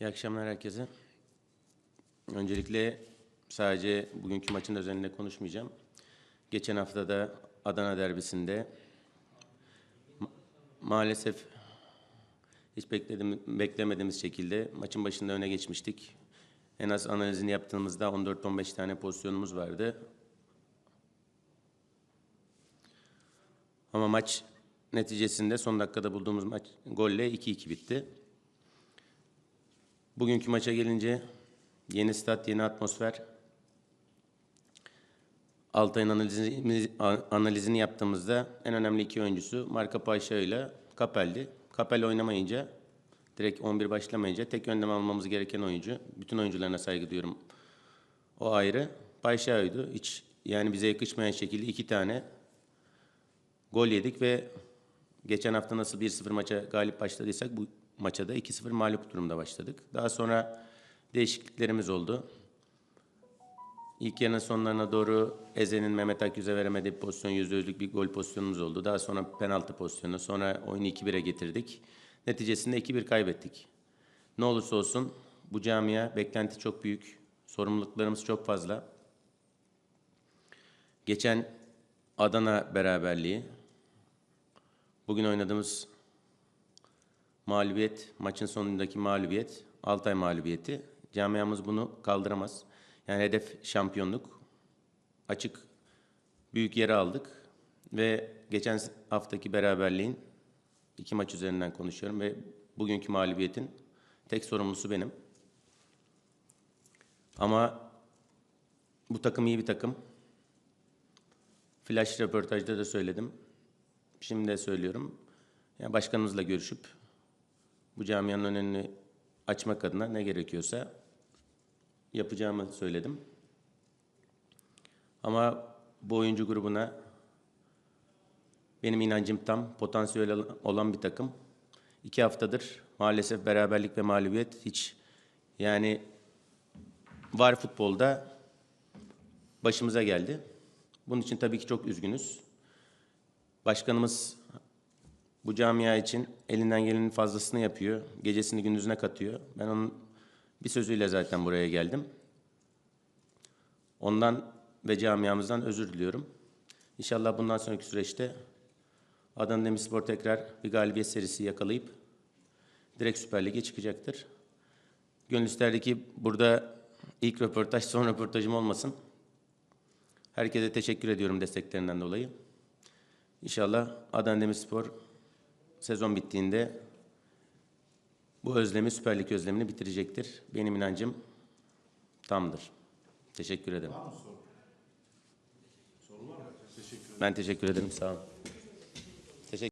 İyi akşamlar herkese. Öncelikle sadece bugünkü maçın özelinde konuşmayacağım. Geçen hafta da Adana derbisinde ma- maalesef hiç bekledim, beklemediğimiz şekilde maçın başında öne geçmiştik. En az analizini yaptığımızda 14-15 tane pozisyonumuz vardı. Ama maç neticesinde son dakikada bulduğumuz maç golle 2-2 bitti. Bugünkü maça gelince yeni stat, yeni atmosfer. Altay'ın analizini, yaptığımızda en önemli iki oyuncusu Marka Paşa ile Kapel'di. Kapel oynamayınca, direkt 11 başlamayınca tek önlem almamız gereken oyuncu. Bütün oyuncularına saygı duyuyorum. O ayrı. Paşa'ydı. Hiç yani bize yakışmayan şekilde iki tane gol yedik ve geçen hafta nasıl 1-0 maça galip başladıysak bu maça da 2-0 mağlup durumda başladık. Daha sonra değişikliklerimiz oldu. İlk yarının sonlarına doğru Eze'nin Mehmet Akgüz'e veremediği pozisyon, %100'lük bir gol pozisyonumuz oldu. Daha sonra penaltı pozisyonu, sonra oyunu 2-1'e getirdik. Neticesinde 2-1 kaybettik. Ne olursa olsun bu camia beklenti çok büyük, sorumluluklarımız çok fazla. Geçen Adana beraberliği, bugün oynadığımız mağlubiyet, maçın sonundaki mağlubiyet, Altay mağlubiyeti. Camiamız bunu kaldıramaz. Yani hedef şampiyonluk. Açık büyük yere aldık ve geçen haftaki beraberliğin iki maç üzerinden konuşuyorum ve bugünkü mağlubiyetin tek sorumlusu benim. Ama bu takım iyi bir takım. Flash röportajda da söyledim. Şimdi de söylüyorum. Yani başkanımızla görüşüp bu camianın önünü açmak adına ne gerekiyorsa yapacağımı söyledim. Ama bu oyuncu grubuna benim inancım tam, potansiyel olan bir takım. İki haftadır maalesef beraberlik ve mağlubiyet hiç yani var futbolda başımıza geldi. Bunun için tabii ki çok üzgünüz. Başkanımız bu camia için elinden gelenin fazlasını yapıyor. Gecesini gündüzüne katıyor. Ben onun bir sözüyle zaten buraya geldim. Ondan ve camiamızdan özür diliyorum. İnşallah bundan sonraki süreçte Adana Demirspor tekrar bir galibiyet serisi yakalayıp direkt Süper Lig'e çıkacaktır. Gönül isterdi ki burada ilk röportaj son röportajım olmasın. Herkese teşekkür ediyorum desteklerinden dolayı. İnşallah Adana Demirspor sezon bittiğinde bu özlemi, Süper Lig özlemini bitirecektir. Benim inancım tamdır. Teşekkür ederim. Ben teşekkür ederim. Sağ olun.